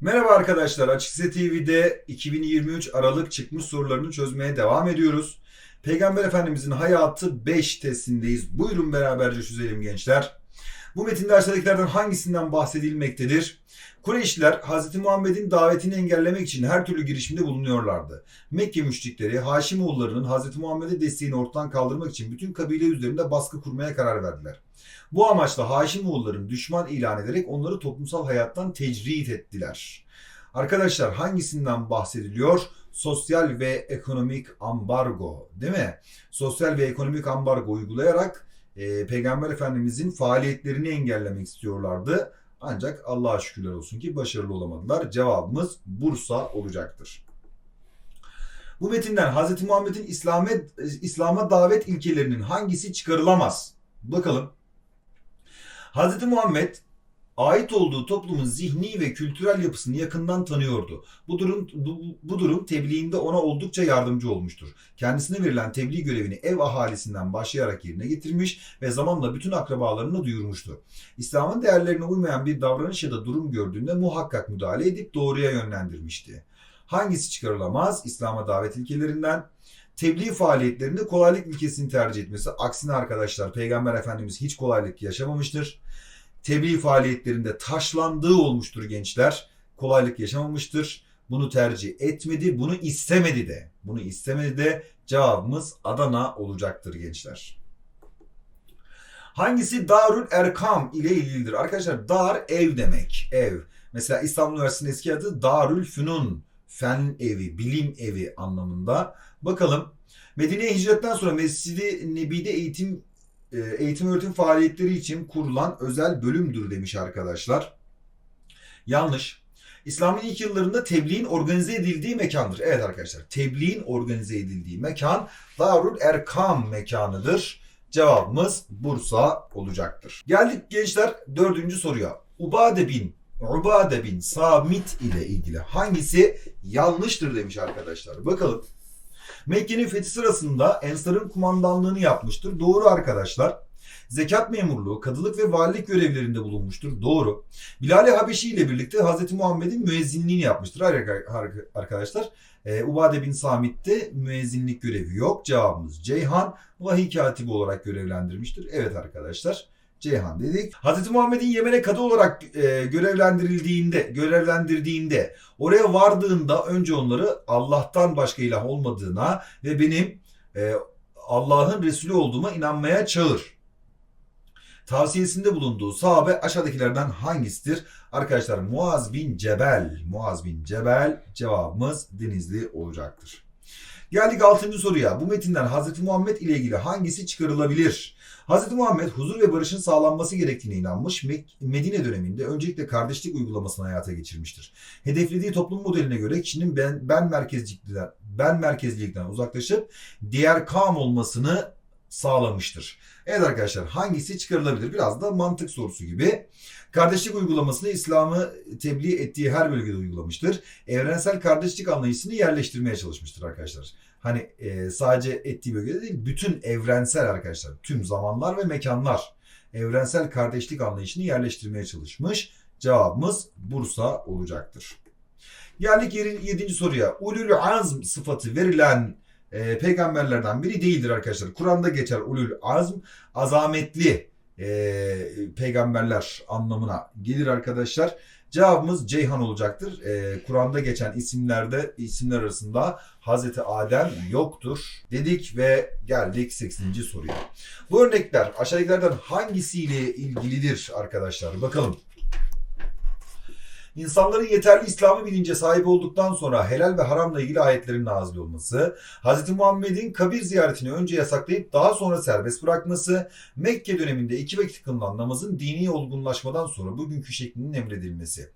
Merhaba arkadaşlar, Açık Sese TV'de 2023 Aralık çıkmış sorularını çözmeye devam ediyoruz. Peygamber Efendimizin hayatı 5 testindeyiz. Buyurun beraberce çözelim gençler. Bu metinde aşağıdakilerden hangisinden bahsedilmektedir? Kureyşliler Hz. Muhammed'in davetini engellemek için her türlü girişimde bulunuyorlardı. Mekke müşrikleri Haşimoğullarının Hz. Muhammed'e desteğini ortadan kaldırmak için bütün kabile üzerinde baskı kurmaya karar verdiler. Bu amaçla Haşimoğulların düşman ilan ederek onları toplumsal hayattan tecrit ettiler. Arkadaşlar hangisinden bahsediliyor? Sosyal ve ekonomik ambargo değil mi? Sosyal ve ekonomik ambargo uygulayarak e, Peygamber Efendimizin faaliyetlerini engellemek istiyorlardı. Ancak Allah'a şükürler olsun ki başarılı olamadılar. Cevabımız Bursa olacaktır. Bu metinden Hz. Muhammed'in İslam'a İslam'a davet ilkelerinin hangisi çıkarılamaz? Bakalım. Hz. Muhammed ait olduğu toplumun zihni ve kültürel yapısını yakından tanıyordu. Bu durum bu, bu durum tebliğinde ona oldukça yardımcı olmuştur. Kendisine verilen tebliğ görevini ev ahalisinden başlayarak yerine getirmiş ve zamanla bütün akrabalarına duyurmuştu. İslam'ın değerlerine uymayan bir davranış ya da durum gördüğünde muhakkak müdahale edip doğruya yönlendirmişti. Hangisi çıkarılamaz? İslam'a davet ilkelerinden tebliğ faaliyetlerinde kolaylık ilkesini tercih etmesi. Aksine arkadaşlar Peygamber Efendimiz hiç kolaylık yaşamamıştır. Tebliğ faaliyetlerinde taşlandığı olmuştur gençler. Kolaylık yaşamamıştır. Bunu tercih etmedi, bunu istemedi de. Bunu istemedi de cevabımız Adana olacaktır gençler. Hangisi Darül Erkam ile ilgilidir? Arkadaşlar dar ev demek. Ev. Mesela İstanbul Üniversitesi'nin eski adı Darül Fünun. Fen evi, bilim evi anlamında. Bakalım Medine'ye hicretten sonra Mescid-i Nebi'de eğitim eğitim öğretim faaliyetleri için kurulan özel bölümdür demiş arkadaşlar. Yanlış. İslam'ın ilk yıllarında tebliğin organize edildiği mekandır. Evet arkadaşlar tebliğin organize edildiği mekan Darul Erkam mekanıdır. Cevabımız Bursa olacaktır. Geldik gençler dördüncü soruya. Ubade bin Ubade bin Samit ile ilgili hangisi yanlıştır demiş arkadaşlar. Bakalım. Mekke'nin fethi sırasında Ensar'ın kumandanlığını yapmıştır. Doğru arkadaşlar. Zekat memurluğu, kadılık ve valilik görevlerinde bulunmuştur. Doğru. Bilal-i Habeşi ile birlikte Hz. Muhammed'in müezzinliğini yapmıştır arkadaşlar. Ee, Ubade bin Samit'te müezzinlik görevi yok. Cevabımız Ceyhan. Vahiy katibi olarak görevlendirmiştir. Evet arkadaşlar. Ceyhan dedik. Hz. Muhammed'in Yemen'e kadı olarak e, görevlendirildiğinde, görevlendirdiğinde oraya vardığında önce onları Allah'tan başka ilah olmadığına ve benim e, Allah'ın Resulü olduğuma inanmaya çağır. Tavsiyesinde bulunduğu sahabe aşağıdakilerden hangisidir? Arkadaşlar Muaz bin Cebel. Muaz bin Cebel cevabımız Denizli olacaktır. Geldik 6. soruya. Bu metinden Hz. Muhammed ile ilgili hangisi çıkarılabilir? Hz. Muhammed huzur ve barışın sağlanması gerektiğine inanmış, Medine döneminde öncelikle kardeşlik uygulamasını hayata geçirmiştir. Hedeflediği toplum modeline göre kişinin ben, ben merkezcilikten, ben merkezlilikten uzaklaşıp diğer kam olmasını sağlamıştır. Evet arkadaşlar hangisi çıkarılabilir? Biraz da mantık sorusu gibi. Kardeşlik uygulamasını İslam'ı tebliğ ettiği her bölgede uygulamıştır. Evrensel kardeşlik anlayışını yerleştirmeye çalışmıştır arkadaşlar. Hani e, sadece ettiği bölgede değil, bütün evrensel arkadaşlar, tüm zamanlar ve mekanlar evrensel kardeşlik anlayışını yerleştirmeye çalışmış. Cevabımız Bursa olacaktır. Geldik 7. soruya. Ulul azm sıfatı verilen e, peygamberlerden biri değildir arkadaşlar. Kur'an'da geçer ulul azm azametli e, peygamberler anlamına gelir arkadaşlar. Cevabımız Ceyhan olacaktır. E, Kur'an'da geçen isimlerde isimler arasında Hazreti Adem yoktur dedik ve geldik 8. soruya. Bu örnekler aşağıdakilerden hangisiyle ilgilidir arkadaşlar? Bakalım. İnsanların yeterli İslami bilince sahip olduktan sonra helal ve haramla ilgili ayetlerin nazil olması, Hz. Muhammed'in kabir ziyaretini önce yasaklayıp daha sonra serbest bırakması, Mekke döneminde iki vakit kılınan namazın dini olgunlaşmadan sonra bugünkü şeklinin emredilmesi.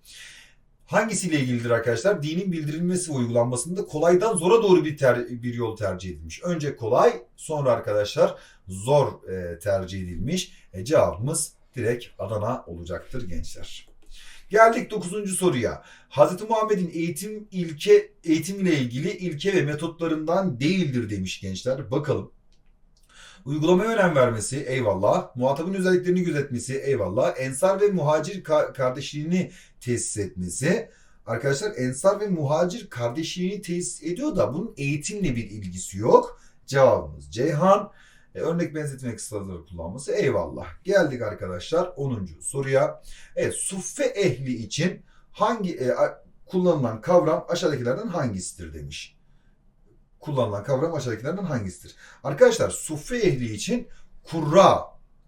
Hangisiyle ilgilidir arkadaşlar? Dinin bildirilmesi ve uygulanmasında kolaydan zora doğru bir ter, bir yol tercih edilmiş. Önce kolay, sonra arkadaşlar zor e, tercih edilmiş. E, cevabımız direkt Adana olacaktır gençler. Geldik 9. soruya. Hz. Muhammed'in eğitim ilke eğitim ile ilgili ilke ve metotlarından değildir demiş gençler. Bakalım. Uygulamaya önem vermesi eyvallah. Muhatabın özelliklerini gözetmesi eyvallah. Ensar ve muhacir ka- kardeşliğini tesis etmesi. Arkadaşlar Ensar ve Muhacir kardeşliğini tesis ediyor da bunun eğitimle bir ilgisi yok. Cevabımız Ceyhan. E, örnek benzetme kısaları kullanması eyvallah. Geldik arkadaşlar 10. soruya. Evet suffe ehli için hangi e, kullanılan kavram aşağıdakilerden hangisidir demiş. Kullanılan kavram aşağıdakilerden hangisidir? Arkadaşlar suffe ehli için kurra,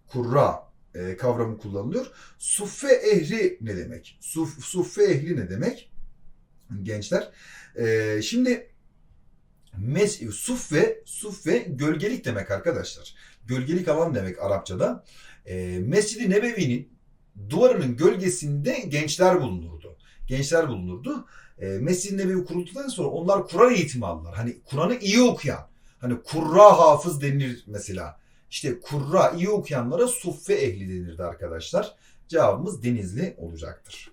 kurra e, kavramı kullanılıyor. Suffe ehli ne demek? Suf, suffe ehli ne demek? Gençler. E, şimdi mes, suffe, suffe gölgelik demek arkadaşlar. Gölgelik alan demek Arapçada. E, Mescid-i Nebevi'nin duvarının gölgesinde gençler bulunurdu. Gençler bulunurdu. E, Mescid-i Nebevi kurulduktan sonra onlar Kur'an eğitimi aldılar. Hani Kur'an'ı iyi okuyan. Hani kurra hafız denilir mesela. İşte kurra iyi okuyanlara suffe ehli denirdi arkadaşlar. Cevabımız Denizli olacaktır.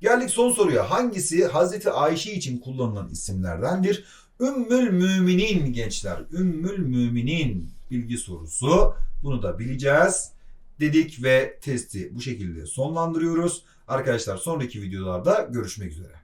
Geldik son soruya. Hangisi Hazreti Ayşe için kullanılan isimlerdendir? Ümmül Müminin gençler. Ümmül Müminin bilgi sorusu. Bunu da bileceğiz dedik ve testi bu şekilde sonlandırıyoruz. Arkadaşlar sonraki videolarda görüşmek üzere.